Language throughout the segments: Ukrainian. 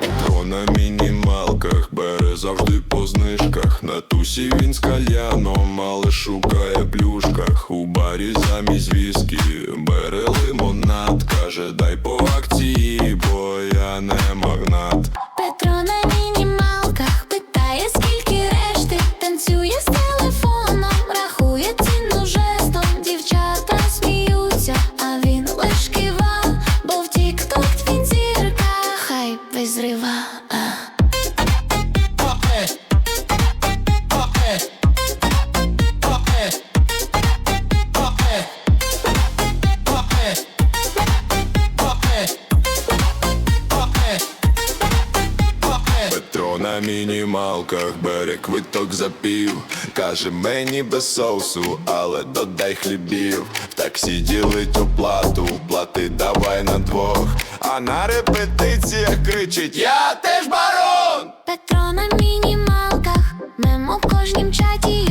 Петро на мінімалках бере завжди по знижках. На тусі він з кальяном, але шукає плюшках. У барі замість віскі бере лимонад. Каже, дай по акції, бо я не магнат. На мінімалках бере квиток за пів. Каже мені без соусу, але додай хлібів. В таксі ділить оплату, плати давай на двох. А на репетиціях кричить Я теж барон! Петро на мінімалках, мемо в кожнім чаті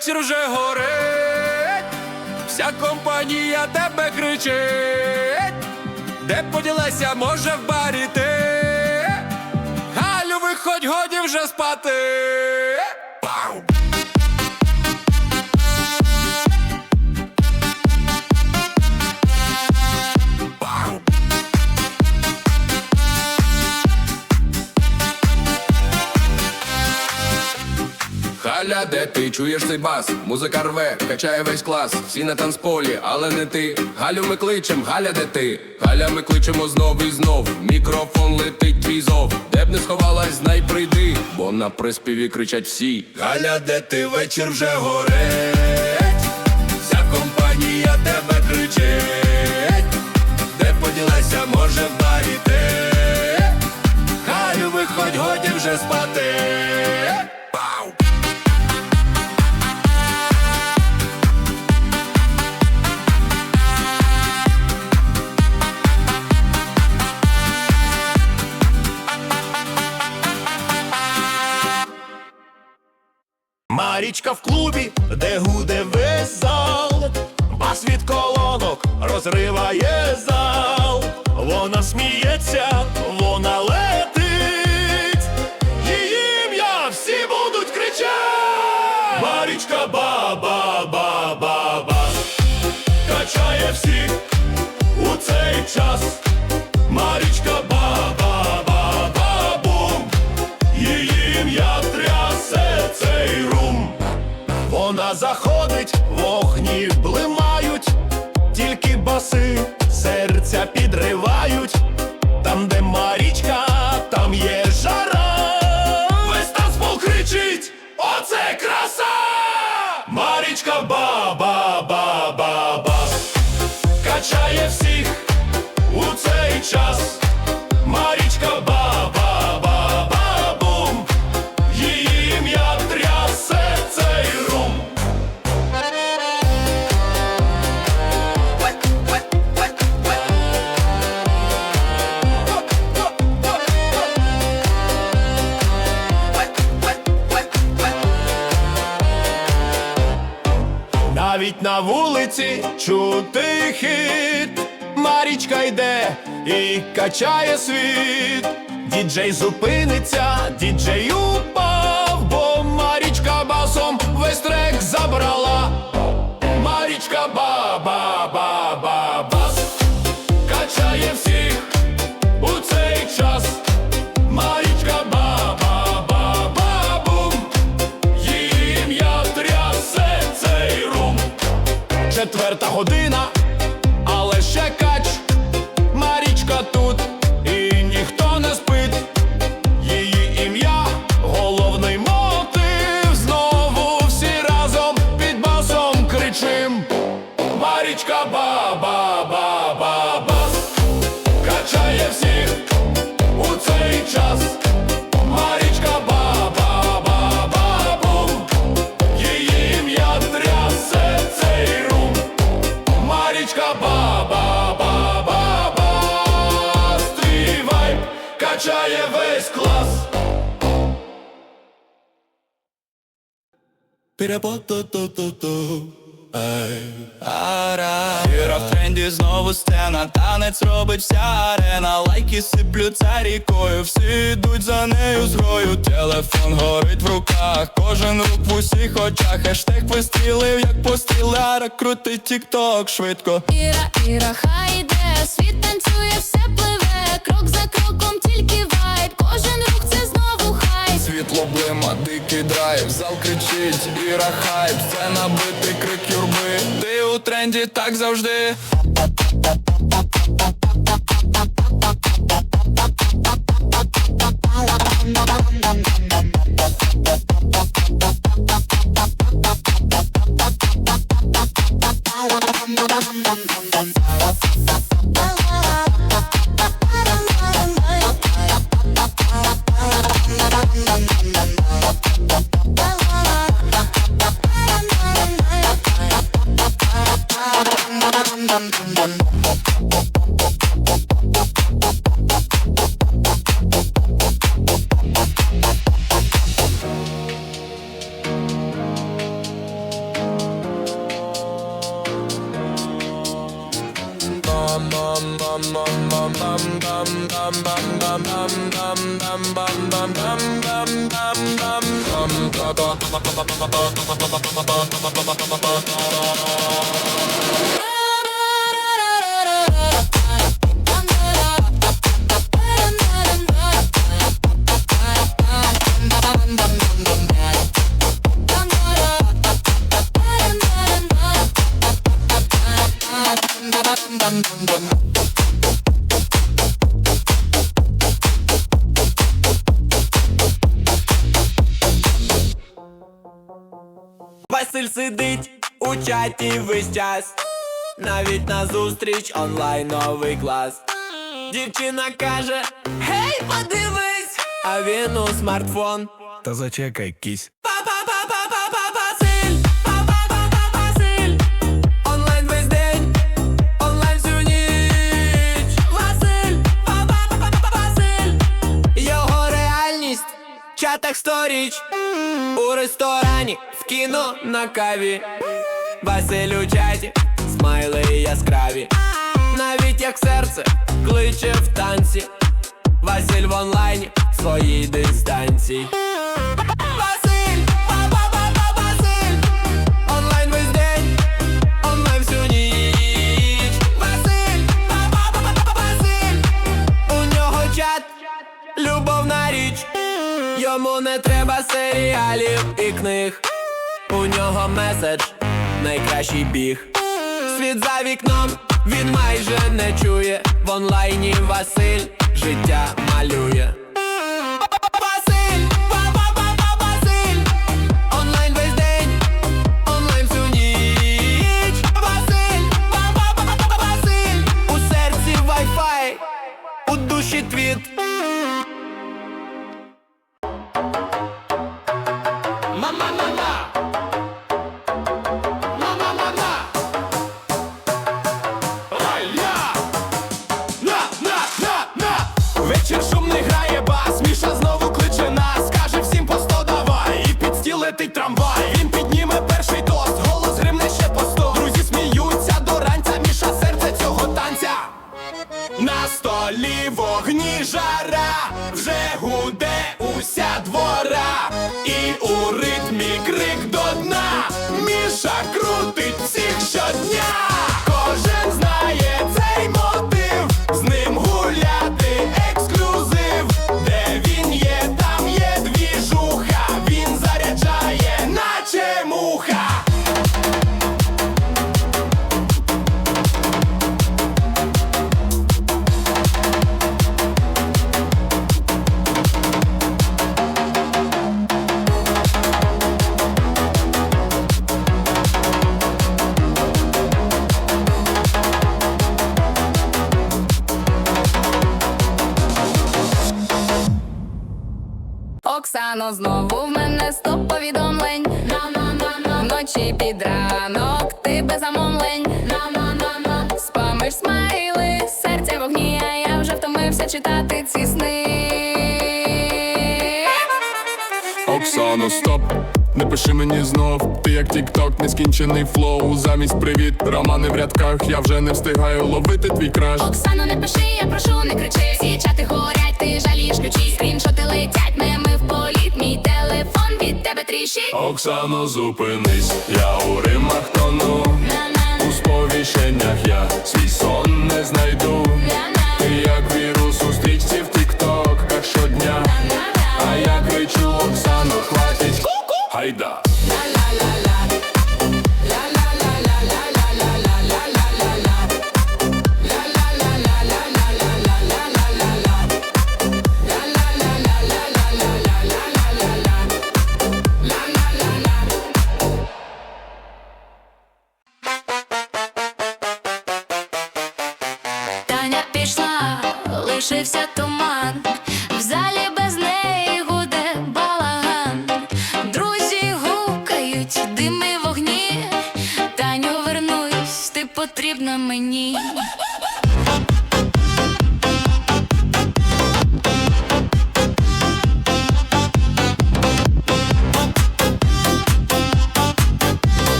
вечір вже горить, вся компанія тебе кричить, де поділася, може в барі ти. Галю, виходь, годі вже спати. Ти чуєш цей бас? Музика рве, качає весь клас, всі на танцполі, але не ти. Галю ми кличем, Галя, де ти? Галя, ми кличемо знов і знов. Мікрофон летить твій зов. Де б не сховалась, знай прийди, бо на приспіві кричать всі. Галя, де ти вечір вже гореть, Марічка в клубі, де гуде весь зал, бас від колонок розриває зал, вона сміється, вона летить, її ім'я всі будуть кричати. Марічка ба-ба, ба-ба, качає всіх у цей час. Підривають. Там, де Марічка, там є жара. Весь танцпол кричить, оце краса! Марічка ба-ба-ба-ба-бас на вулиці чути хит, Марічка йде і качає світ. Діджей зупиниться, діджей упав, бо Марічка басом весь трек забрала. Марічка ба-ба-ба-ба-бас Марічка ба-ба-ба-ба-бас Качає всіх у цей час. Марічка ба-ба-ба-ба-бум Її ім'я трясе цей рум. Марічка ба-ба-ба-ба-бас Твій вайб качає весь клас. Ара Іра в тренді знову сцена. Танець робить вся арена. Лайки сиплються рікою. Всі йдуть за нею з грою Телефон горить в руках. Кожен рук в усіх очах. Хештег вистрілив, як постріл Ара крутить тік-ток швидко. Іра, Іра, хай іде, світ танцює, все пливе, крок за кроком, тільки Світло блима, дикий драйв Зал кричить, Іра хайп Це набитий крик юрби. Ти у тренді так завжди dum dum dum Василь сидить у чаті весь час, навіть на зустріч онлайн новий клас. Дівчина каже: Гей, подивись! А він у смартфон. Та зачекай кісь. Чатах сторіч. У ресторані, в кіно, на каві. Василь у чаті, смайли яскраві. Навіть як серце кличе в танці. Василь в онлайні, в своїй дистанції серіалів і книг. У нього меседж, найкращий біг. Світ за вікном, він майже не чує. В онлайні Василь життя малює Оксано, знову в мене стоп повідомлень. Вночі під ранок, ти без замовлень. Спамиш смайли, серця в огні, а я вже втомився читати ці сни. Оксано, стоп, не пиши мені знов. Ти як тік-ток, нескінчений флоу. Замість привіт, романи в рядках. Я вже не встигаю ловити твій краш. Оксано, не пиши, я прошу, не кричи. Всі чати горять, ти жалієш ключі. Скріншоти летять, меми телефон від тебе тріщить. Оксано, зупинись, я у римах тону. У сповіщеннях я свій сон не знайду. Ти як вірус у стрічці в тік-токах щодня. А я кричу, Оксано, хватить. Гайда. Таня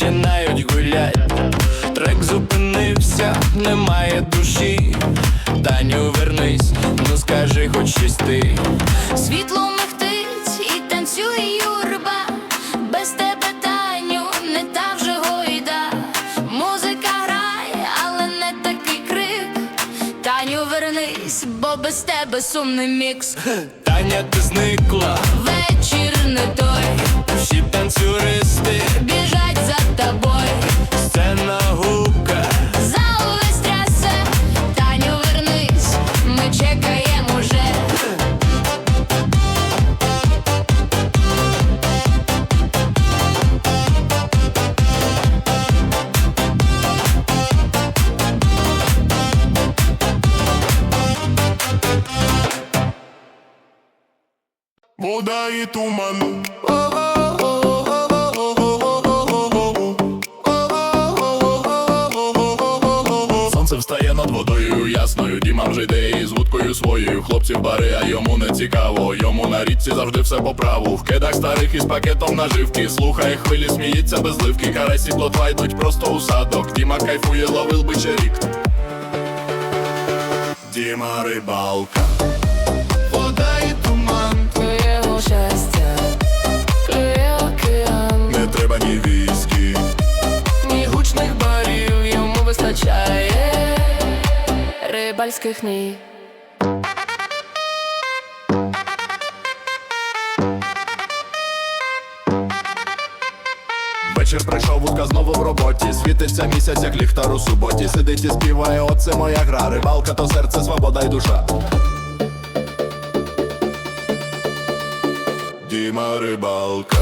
починають гулять. Трек зупинився, немає душі. Таню, вернись, ну скажи хоч щось ти. Світло михтить і танцює юрба. Без тебе, Таню, не та вже гойда. Музика грає, але не такий крик. Таню, вернись, бо без тебе сумний мікс. Таня, ти зникла, Вода і туман. Сонце встає над водою ясною. Діма вже йде із своєю. Хлопці в бари, а йому не цікаво. Йому на річці завжди все по праву. В кедах старих із пакетом наживки. Слухає хвилі, сміється без ливки. Карасі плотва йдуть просто у садок. Діма кайфує, ловив би ще рік. Діма рибалка. Рибальських ніг. Вечір прийшов, вудка знову в роботі. Світиться місяць, як ліхтар у суботі. Сидить і співає, оце моя гра. Рибалка то серце, свобода й душа. Діма рибалка.